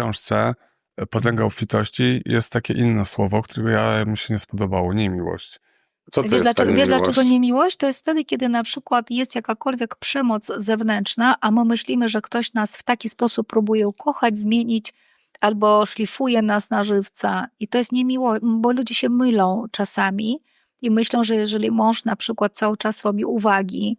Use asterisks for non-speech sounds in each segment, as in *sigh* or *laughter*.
książce e, Potęga obfitości jest takie inne słowo, którego ja mi się nie spodobało, niemiłość. Co to Wiesz, jest dlaczego, wiesz dlaczego niemiłość? To jest wtedy, kiedy na przykład jest jakakolwiek przemoc zewnętrzna, a my myślimy, że ktoś nas w taki sposób próbuje ukochać, zmienić albo szlifuje nas na żywca. I to jest niemiłość, bo ludzie się mylą czasami i myślą, że jeżeli mąż na przykład cały czas robi uwagi,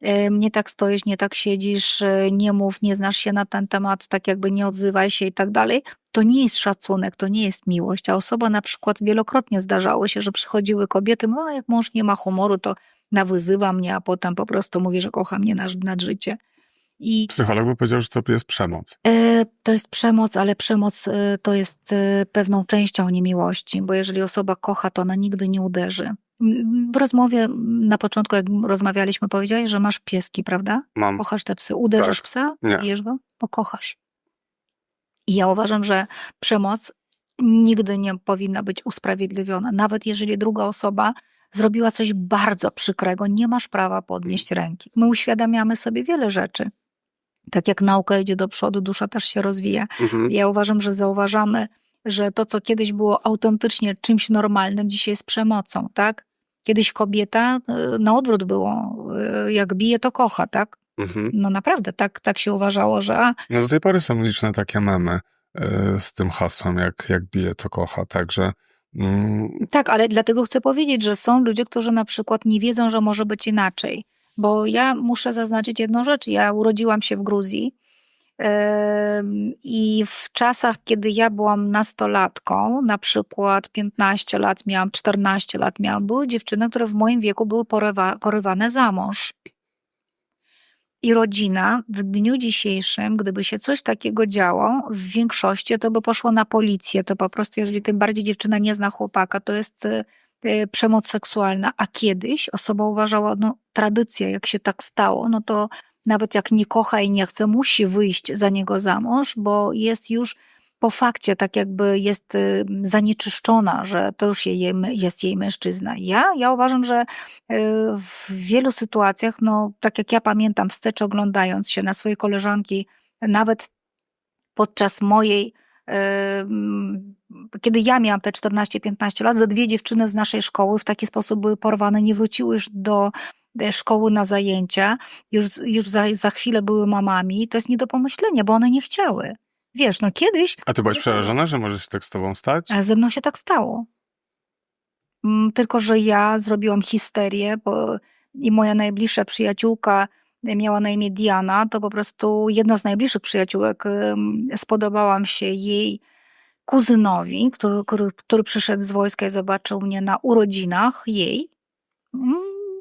em, nie tak stoisz, nie tak siedzisz, e, nie mów, nie znasz się na ten temat, tak jakby nie odzywaj się i tak dalej, to nie jest szacunek, to nie jest miłość. A osoba na przykład wielokrotnie zdarzało się, że przychodziły kobiety, no jak mąż nie ma humoru, to nawyzywa mnie, a potem po prostu mówi, że kocha mnie nad życie. I Psycholog by powiedział, że to jest przemoc. e, to jest przemoc, ale przemoc e, to jest e, pewną częścią niemiłości, bo jeżeli osoba kocha, to ona nigdy nie uderzy. W rozmowie na początku, jak rozmawialiśmy, powiedziałeś, że masz pieski, prawda? Mam. Kochasz te psy. Uderzysz Tak. psa? Nie. Bijesz go? Bo kochasz. I ja uważam, że przemoc nigdy nie powinna być usprawiedliwiona. Nawet jeżeli druga osoba zrobiła coś bardzo przykrego, nie masz prawa podnieść ręki. My uświadamiamy sobie wiele rzeczy. Tak jak nauka idzie do przodu, dusza też się rozwija. Mhm. Ja uważam, że zauważamy, że to, co kiedyś było autentycznie czymś normalnym, dzisiaj jest przemocą, tak? Kiedyś kobieta, e, na odwrót było, e, jak bije, to kocha, tak? Mhm. No naprawdę, tak, tak się uważało, że a, No do tej pory są liczne takie memy y, z tym hasłem, jak, jak bije, to kocha. Także mm, tak, ale dlatego chcę powiedzieć, że są ludzie, którzy na przykład nie wiedzą, że może być inaczej. Bo ja muszę zaznaczyć jedną rzecz. Ja urodziłam się w Gruzji i w czasach, kiedy ja byłam nastolatką, na przykład 15 lat miałam, 14 lat miałam, były dziewczyny, które w moim wieku były porywa, porywane za mąż. I rodzina w dniu dzisiejszym, gdyby się coś takiego działo, w większości to by poszło na policję. To po prostu, jeżeli tym bardziej dziewczyna nie zna chłopaka, to jest e, przemoc seksualna. A kiedyś osoba uważała, no tradycja, jak się tak stało, no to nawet jak nie kocha i nie chce, musi wyjść za niego za mąż, bo jest już po fakcie tak jakby jest y, zanieczyszczona, że to już jej, jest jej mężczyzna. Ja, ja uważam, że y, w wielu sytuacjach, no tak jak ja pamiętam wstecz oglądając się na swoje koleżanki, nawet podczas mojej kiedy ja miałam te 14-15 lat, ze dwie dziewczyny z naszej szkoły w taki sposób były porwane, nie wróciły już do e, szkoły na zajęcia, już, już za, za chwilę były mamami. To jest nie do pomyślenia, bo one nie chciały. Wiesz, no kiedyś a ty byłaś przerażona, że może się tak z tobą stać? a ze mną się tak stało. Mm, Tylko, że ja zrobiłam histerię, bo i moja najbliższa przyjaciółka miała na imię Diana, to po prostu jedna z najbliższych przyjaciółek spodobałam się jej kuzynowi, który, który, który przyszedł z wojska i zobaczył mnie na urodzinach jej, mm,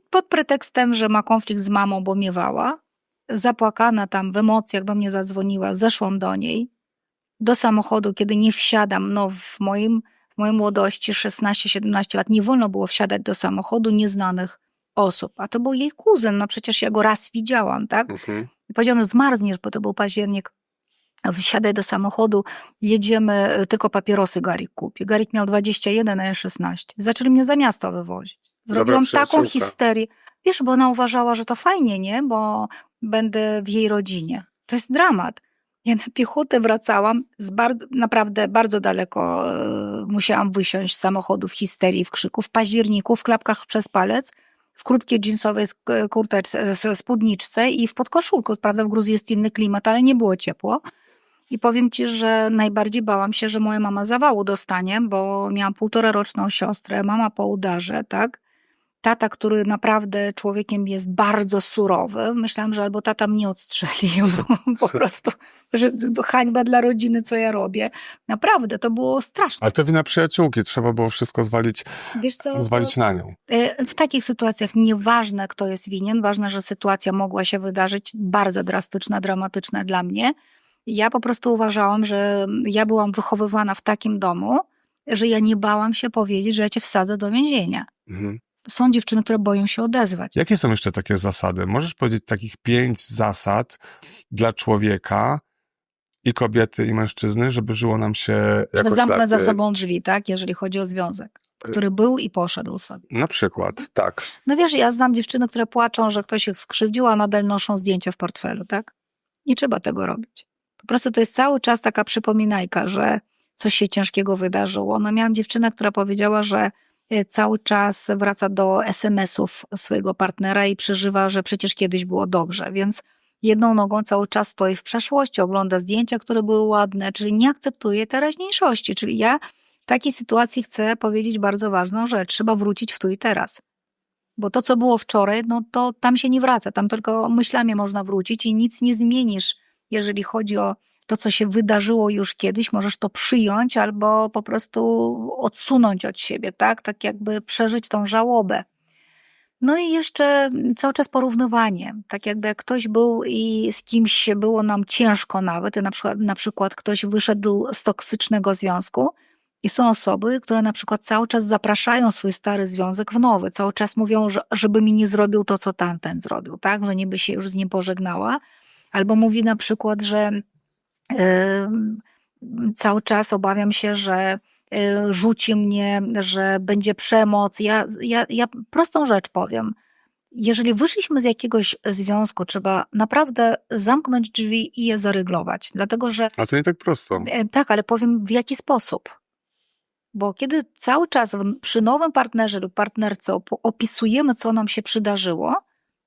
pod pretekstem, że ma konflikt z mamą, bo miewała. Zapłakana tam w emocjach do mnie zadzwoniła, zeszłam do niej do samochodu, kiedy nie wsiadam, no w moim, w mojej młodości, 16-17 lat, nie wolno było wsiadać do samochodu nieznanych osób. A to był jej kuzyn, no przecież ja go raz widziałam, tak? Mhm. I powiedziałam, że zmarzniesz, bo to był październik. Wsiadaj do samochodu, jedziemy, y, tylko papierosy Garik kupi. Garik miał 21, a ja 16. Zaczęli mnie za miasto wywozić. Zrobiłam taką histerię. Wiesz, bo ona uważała, że to fajnie, nie? Bo będę w jej rodzinie. To jest dramat. Ja na piechotę wracałam, z bardzo, naprawdę bardzo daleko e, musiałam wysiąść z samochodu w histerii, w krzyku, w październiku, w klapkach przez palec, w krótkiej jeansowej kurteczce, spódniczce i w podkoszulku. Prawda, w Gruzji jest inny klimat, ale nie było ciepło. I powiem ci, że najbardziej bałam się, że moja mama zawału dostanie, bo miałam półtora roczną siostrę, mama po udarze, tak? Tata, który naprawdę człowiekiem jest bardzo surowy. Myślałam, że albo tata mnie odstrzeli, *laughs* bo po prostu, że to hańba dla rodziny, co ja robię. Naprawdę, to było straszne. Ale to wina przyjaciółki, trzeba było wszystko zwalić, Wiesz co? zwalić na nią. E, W takich sytuacjach nieważne, kto jest winien, ważne, że sytuacja mogła się wydarzyć bardzo drastyczna, dramatyczna dla mnie. Ja po prostu uważałam, że ja byłam wychowywana w takim domu, że ja nie bałam się powiedzieć, że ja cię wsadzę do więzienia. Mhm. Są dziewczyny, które boją się odezwać. Jakie są jeszcze takie zasady? Możesz powiedzieć takich pięć zasad dla człowieka i kobiety, i mężczyzny, żeby żyło nam się Że jakoś zamknę za sobą drzwi, tak, jeżeli chodzi o związek, który był i poszedł sobie. Na przykład, tak. No wiesz, ja znam dziewczyny, które płaczą, że ktoś ich skrzywdził, a nadal noszą zdjęcia w portfelu, tak? Nie trzeba tego robić. Po prostu to jest cały czas taka przypominajka, że coś się ciężkiego wydarzyło. No miałam dziewczynę, która powiedziała, że e, cały czas wraca do SMS-ów swojego partnera i przeżywa, że przecież kiedyś było dobrze, więc jedną nogą cały czas stoi w przeszłości, ogląda zdjęcia, które były ładne, czyli nie akceptuje teraźniejszości. Czyli ja w takiej sytuacji chcę powiedzieć bardzo ważną rzecz. Trzeba wrócić w tu i teraz. Bo to, co było wczoraj, no to tam się nie wraca. Tam tylko myślami można wrócić i nic nie zmienisz, jeżeli chodzi o to, co się wydarzyło już kiedyś. Możesz to przyjąć albo po prostu odsunąć od siebie, tak? Tak jakby przeżyć tą żałobę. No i jeszcze cały czas porównywanie. Tak jakby jak ktoś był i z kimś było nam ciężko nawet, na przykład, na przykład ktoś wyszedł z toksycznego związku i są osoby, które na przykład cały czas zapraszają swój stary związek w nowy, cały czas mówią, że, żeby mi nie zrobił to, co tamten zrobił, tak? Że niby się już z nim pożegnała. Albo mówi na przykład, że yy, cały czas obawiam się, że y, rzuci mnie, że będzie przemoc. Ja, ja, ja prostą rzecz powiem. Jeżeli wyszliśmy z jakiegoś związku, trzeba naprawdę zamknąć drzwi i je zaryglować. Dlatego, że A to nie tak prosto. e, tak, ale powiem w jaki sposób. Bo kiedy cały czas przy nowym partnerze lub partnerce op- opisujemy, co nam się przydarzyło,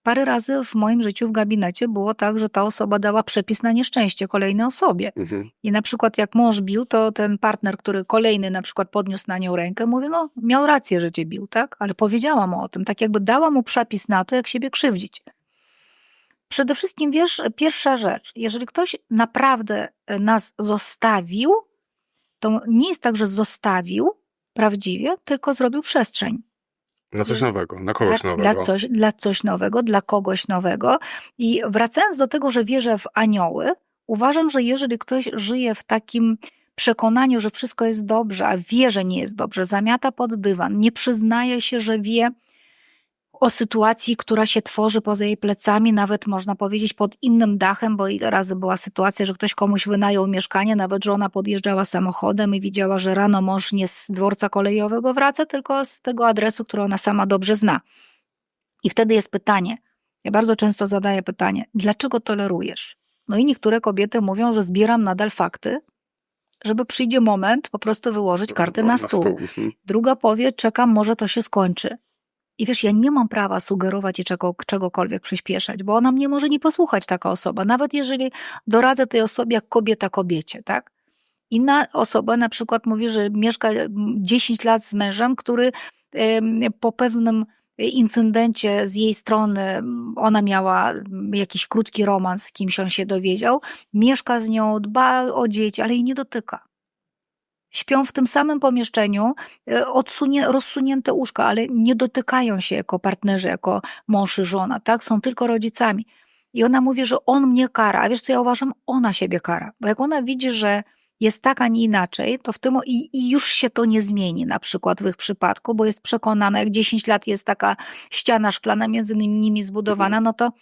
parę razy w moim życiu w gabinecie było tak, że ta osoba dała przepis na nieszczęście kolejnej osobie. Mhm. I na przykład jak mąż bił, to ten partner, który kolejny na przykład podniósł na nią rękę, mówi, no miał rację, że cię bił, tak? Ale powiedziała mu o tym, tak jakby dała mu przepis na to, jak siebie krzywdzić. Przede wszystkim wiesz, pierwsza rzecz, jeżeli ktoś naprawdę e, nas zostawił, to nie jest tak, że zostawił prawdziwie, tylko zrobił przestrzeń Na coś nowego, na kogoś dla, nowego. Dla coś, dla coś nowego, dla kogoś nowego. I wracając do tego, że wierzę w anioły, uważam, że jeżeli ktoś żyje w takim przekonaniu, że wszystko jest dobrze, a wie, że nie jest dobrze, zamiata pod dywan, nie przyznaje się, że wie o sytuacji, która się tworzy poza jej plecami, nawet można powiedzieć pod innym dachem, bo ile razy była sytuacja, że ktoś komuś wynajął mieszkanie, nawet żona podjeżdżała samochodem i widziała, że rano mąż nie z dworca kolejowego wraca, tylko z tego adresu, który ona sama dobrze zna. I wtedy jest pytanie, ja bardzo często zadaję pytanie, dlaczego tolerujesz? No i niektóre kobiety mówią, że zbieram nadal fakty, żeby przyjdzie moment po prostu wyłożyć karty na stół. Mhm. Druga powie, czekam, może to się skończy. I wiesz, ja nie mam prawa sugerować i czego, czegokolwiek przyspieszać, bo ona mnie może nie posłuchać, taka osoba, nawet jeżeli doradzę tej osobie jak kobieta kobiecie, tak? Inna osoba na przykład mówi, że mieszka mm, 10 lat z mężem, który po pewnym incydencie z jej strony, mm, ona miała mm, jakiś krótki romans z kimś, on się dowiedział, mieszka z nią, dba o dzieci, ale jej nie dotyka. Śpią w tym samym pomieszczeniu, e, odsunie, rozsunięte łóżka, ale nie dotykają się jako partnerzy, jako mąż i żona, tak? Są tylko rodzicami. I ona mówi, że on mnie kara. A wiesz, co ja uważam? Ona siebie kara. Bo jak ona widzi, że jest tak, a nie inaczej, to w tym i, i już się to nie zmieni, na przykład w ich przypadku, bo jest przekonana, jak 10 lat jest taka ściana szklana między nimi zbudowana, no to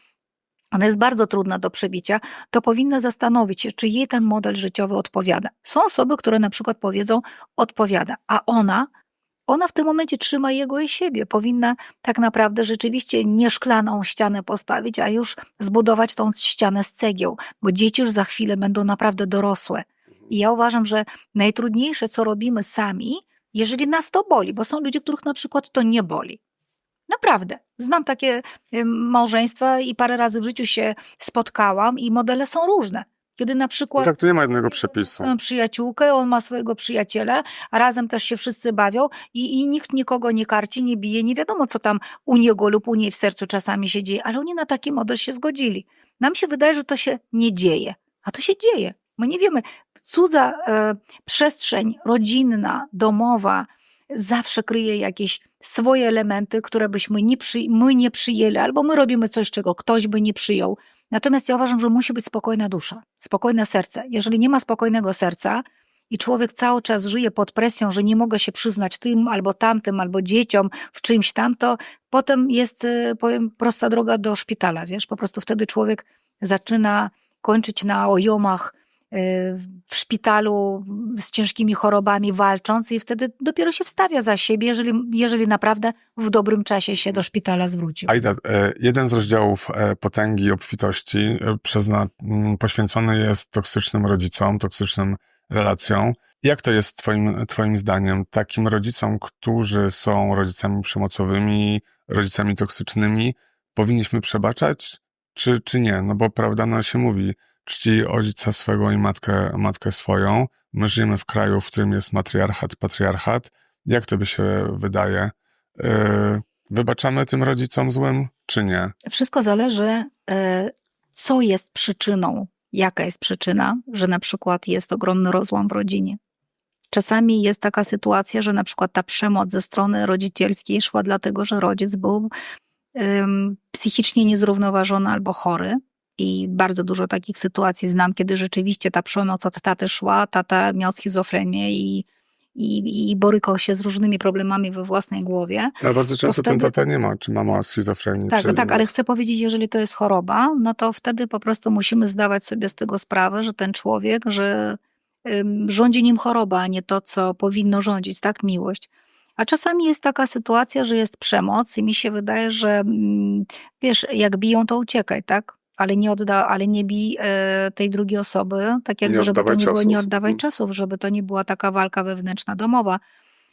ona jest bardzo trudna do przebicia, to powinna zastanowić się, czy jej ten model życiowy odpowiada. Są osoby, które na przykład powiedzą, odpowiada, a ona, ona w tym momencie trzyma jego i siebie. Powinna tak naprawdę rzeczywiście nie szklaną ścianę postawić, a już zbudować tą ścianę z cegieł, bo dzieci już za chwilę będą naprawdę dorosłe. I ja uważam, że najtrudniejsze, co robimy sami, jeżeli nas to boli, bo są ludzie, których na przykład to nie boli. Naprawdę. Znam takie y, małżeństwa i parę razy w życiu się spotkałam i modele są różne. Kiedy na No przykład tak, tu nie ma jednego przepisu. mam przyjaciółkę, on ma swojego przyjaciela, a razem też się wszyscy bawią i, i nikt nikogo nie karci, nie bije, nie wiadomo co tam u niego lub u niej w sercu czasami się dzieje, ale oni na taki model się zgodzili. Nam się wydaje, że to się nie dzieje, a to się dzieje. My nie wiemy, cudza e, przestrzeń rodzinna, domowa zawsze kryje jakieś swoje elementy, które byśmy nie przy, my nie przyjęli, albo my robimy coś, czego ktoś by nie przyjął. Natomiast ja uważam, że musi być spokojna dusza, spokojne serce. Jeżeli nie ma spokojnego serca i człowiek cały czas żyje pod presją, że nie mogę się przyznać tym albo tamtym, albo dzieciom w czymś tam, to potem jest, y, powiem, prosta droga do szpitala, wiesz? Po prostu wtedy człowiek zaczyna kończyć na ojomach w szpitalu z ciężkimi chorobami walcząc i wtedy dopiero się wstawia za siebie, jeżeli, jeżeli naprawdę w dobrym czasie się do szpitala zwrócił. Aida, e, jeden z rozdziałów e, Potęgi i Obfitości e, przezna, m, poświęcony jest toksycznym rodzicom, toksycznym relacjom. Jak to jest twoim, twoim zdaniem? Takim rodzicom, którzy są rodzicami przemocowymi, rodzicami toksycznymi, powinniśmy przebaczać, czy, czy nie? No bo prawda, no się mówi, czci ojca swego i matkę, matkę swoją. My żyjemy w kraju, w którym jest matriarchat, patriarchat. Jak tobie się wydaje? Yy, wybaczamy tym rodzicom złym, czy nie? Wszystko zależy, e, co jest przyczyną, jaka jest przyczyna, że na przykład jest ogromny rozłam w rodzinie. Czasami jest taka sytuacja, że na przykład ta przemoc ze strony rodzicielskiej szła dlatego, że rodzic był psychicznie niezrównoważony albo chory. I bardzo dużo takich sytuacji znam, kiedy rzeczywiście ta przemoc od taty szła, tata miał schizofrenię i, i, i borykał się z różnymi problemami we własnej głowie. Ale bardzo często ten wtedy- tata nie ma, czy mama schizofrenii. Tak, czy... tak, ale chcę powiedzieć, jeżeli to jest choroba, no to wtedy po prostu musimy zdawać sobie z tego sprawę, że ten człowiek, że ym, rządzi nim choroba, a nie to, co powinno rządzić, tak, miłość. A czasami jest taka sytuacja, że jest przemoc i mi się wydaje, że mm, wiesz, jak biją, to uciekaj, tak? Ale nie, odda, ale nie bij e, tej drugiej osoby, tak jakby, Nie żeby to nie było, nie oddawaj Mhm. czasów, żeby to nie była taka walka wewnętrzna domowa.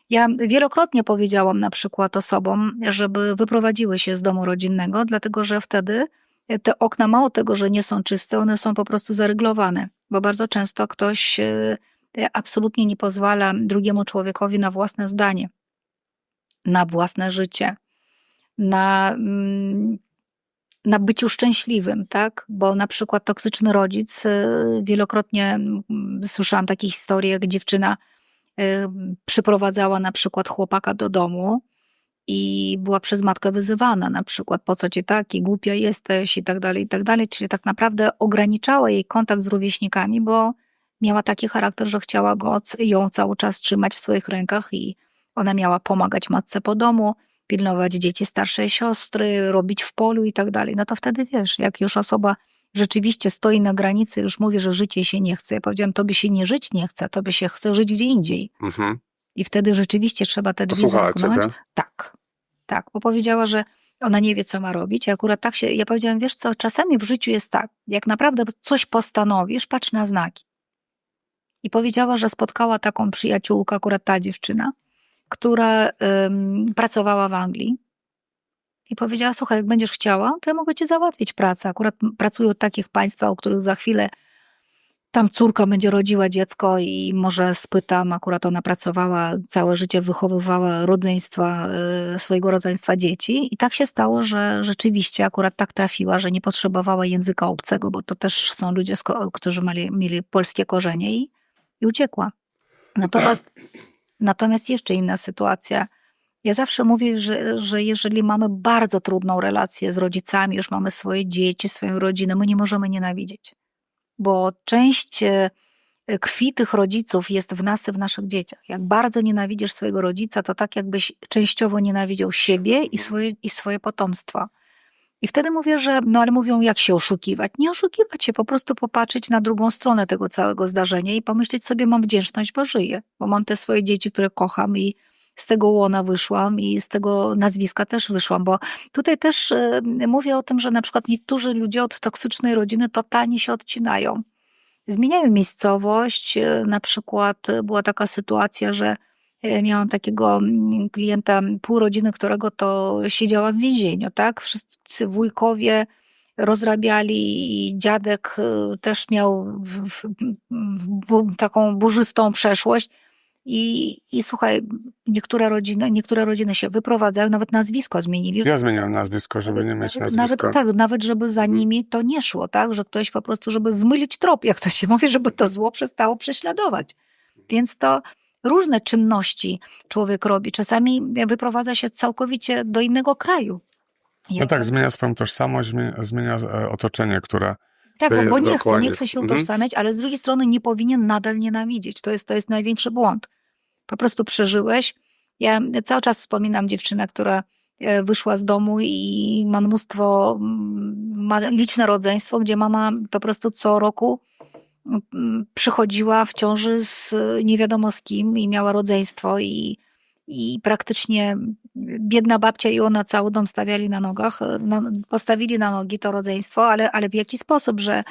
Ja wielokrotnie powiedziałam na przykład osobom, żeby wyprowadziły się z domu rodzinnego, dlatego że wtedy te okna, mało tego, że nie są czyste, one są po prostu zaryglowane, bo bardzo często ktoś e, absolutnie nie pozwala drugiemu człowiekowi na własne zdanie, na własne życie, na, mm, na byciu szczęśliwym, tak? Bo na przykład toksyczny rodzic, e, wielokrotnie mm, słyszałam takie historie, jak dziewczyna e, przyprowadzała na przykład chłopaka do domu i była przez matkę wyzywana, na przykład po co ci taki, głupia jesteś i tak dalej, i tak dalej. Czyli tak naprawdę ograniczała jej kontakt z rówieśnikami, bo miała taki charakter, że chciała go, ją cały czas trzymać w swoich rękach i ona miała pomagać matce po domu, pilnować dzieci starszej siostry, robić w polu i tak dalej. No to wtedy wiesz, jak już osoba rzeczywiście stoi na granicy, już mówi, że życie się nie chce. Ja powiedziałam, tobie się nie żyć nie chce, tobie się chce żyć gdzie indziej. Mhm. I wtedy rzeczywiście trzeba te drzwi zamknąć. Tak, tak, bo powiedziała, że ona nie wie, co ma robić. I akurat tak się, ja powiedziałam, wiesz co, czasami w życiu jest tak, jak naprawdę coś postanowisz, patrz na znaki. I powiedziała, że spotkała taką przyjaciółkę, akurat ta dziewczyna, która ym, pracowała w Anglii. I powiedziała, słuchaj, jak będziesz chciała, to ja mogę ci załatwić pracę. Akurat pracują w takich państwach, o których za chwilę tam córka będzie rodziła dziecko i może spytam, akurat ona pracowała całe życie, wychowywała rodzeństwa, y, swojego rodzeństwa dzieci i tak się stało, że rzeczywiście akurat tak trafiła, że nie potrzebowała języka obcego, bo to też są ludzie, którzy mieli, mieli polskie korzenie i, i uciekła. Natomiast, natomiast jeszcze inna sytuacja. Ja zawsze mówię, że, że jeżeli mamy bardzo trudną relację z rodzicami, już mamy swoje dzieci, swoją rodzinę, my nie możemy nienawidzieć bo część e, krwi tych rodziców jest w nas w naszych dzieciach. Jak bardzo nienawidzisz swojego rodzica, to tak jakbyś częściowo nienawidział siebie i swoje, i swoje potomstwo. I wtedy mówię, że, no ale mówią, jak się oszukiwać. Nie oszukiwać się, po prostu popatrzeć na drugą stronę tego całego zdarzenia i pomyśleć sobie, mam wdzięczność, bo żyję, bo mam te swoje dzieci, które kocham i z tego łona wyszłam i z tego nazwiska też wyszłam, bo tutaj też e, mówię o tym, że na przykład niektórzy ludzie od toksycznej rodziny totalnie się odcinają. Zmieniają miejscowość, e, na przykład e, była taka sytuacja, że miałam takiego mm, klienta, pół rodziny, którego to siedziała w więzieniu, tak? Wszyscy wujkowie rozrabiali i dziadek e, też miał w, w, w, bu- taką burzystą przeszłość. I, I słuchaj, niektóre rodziny, niektóre rodziny się wyprowadzają, nawet nazwisko zmienili. Ja zmieniłem nazwisko, żeby nie mieć Nawet, nazwiska. nawet, tak, nawet żeby za Mhm. nimi to nie szło, tak? Że ktoś po prostu, żeby zmylić trop, jak to się *laughs* mówi, żeby to zło przestało prześladować. Więc to różne czynności człowiek robi. Czasami wyprowadza się całkowicie do innego kraju. No tak, zmienia swoją tożsamość, zmienia, e, otoczenie, które... Tak, bo, bo nie chce, nie chce się Mhm. utożsamiać, ale z drugiej strony nie powinien nadal nienawidzieć. To jest, to jest największy błąd. Po prostu przeżyłeś. Ja cały czas wspominam dziewczynę, która e, wyszła z domu i ma mnóstwo, mm, ma liczne rodzeństwo, gdzie mama po prostu co roku przychodziła w ciąży z nie wiadomo z kim i miała rodzeństwo i, i praktycznie biedna babcia i ona cały dom stawiali na nogach, na, postawili na nogi to rodzeństwo, ale, ale w jaki sposób, że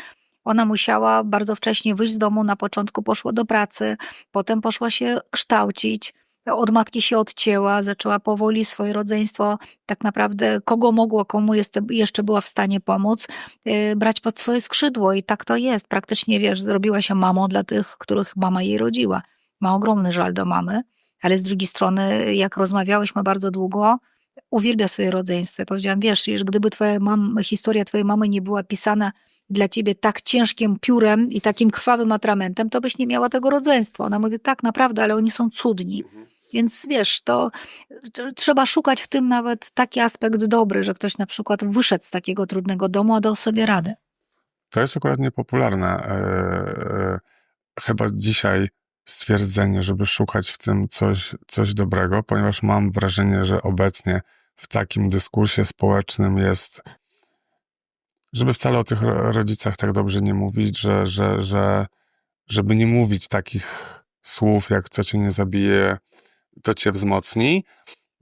ona musiała bardzo wcześnie wyjść z domu, na początku poszła do pracy, potem poszła się kształcić, od matki się odcięła, zaczęła powoli swoje rodzeństwo, tak naprawdę kogo mogło, komu jest, jeszcze była w stanie pomóc, yy, brać pod swoje skrzydło i tak to jest. Praktycznie, wiesz, zrobiła się mamą dla tych, których mama jej rodziła. Ma ogromny żal do mamy, ale z drugiej strony, jak rozmawiałyśmy bardzo długo, uwielbia swoje rodzeństwo. Powiedziałam, wiesz, gdyby twoja mam, historia twojej mamy nie była pisana dla ciebie tak ciężkim piórem i takim krwawym atramentem, to byś nie miała tego rodzeństwa. Ona mówi, tak, naprawdę, ale oni są cudni. Więc wiesz, to trzeba szukać w tym nawet taki aspekt dobry, że ktoś na przykład wyszedł z takiego trudnego domu, a dał sobie radę. To jest akurat niepopularne. e, e, Chyba dzisiaj stwierdzenie, żeby szukać w tym coś, coś dobrego, ponieważ mam wrażenie, że obecnie w takim dyskursie społecznym jest, żeby wcale o tych ro- rodzicach tak dobrze nie mówić, że, że, że żeby nie mówić takich słów, jak co cię nie zabije, to cię wzmocni.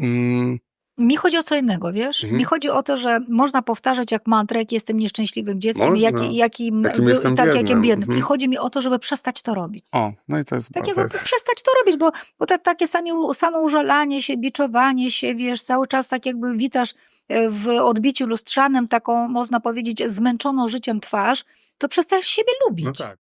Mm, Mi chodzi o co innego, wiesz? Mhm. Mi chodzi o to, że można powtarzać jak mantrę, jak jestem nieszczęśliwym dzieckiem, Można. jaki, jakim, Jakim jestem tak, biednym. jakim biednym. I Mhm. chodzi mi o to, żeby przestać to robić. o, no i to jest... Takiego, to jest przestać to robić, bo, bo te, takie same, samo użalanie się, biczowanie się, wiesz, cały czas tak jakby witasz e, w odbiciu lustrzanym taką, można powiedzieć, zmęczoną życiem twarz, to przestajesz siebie lubić. no tak.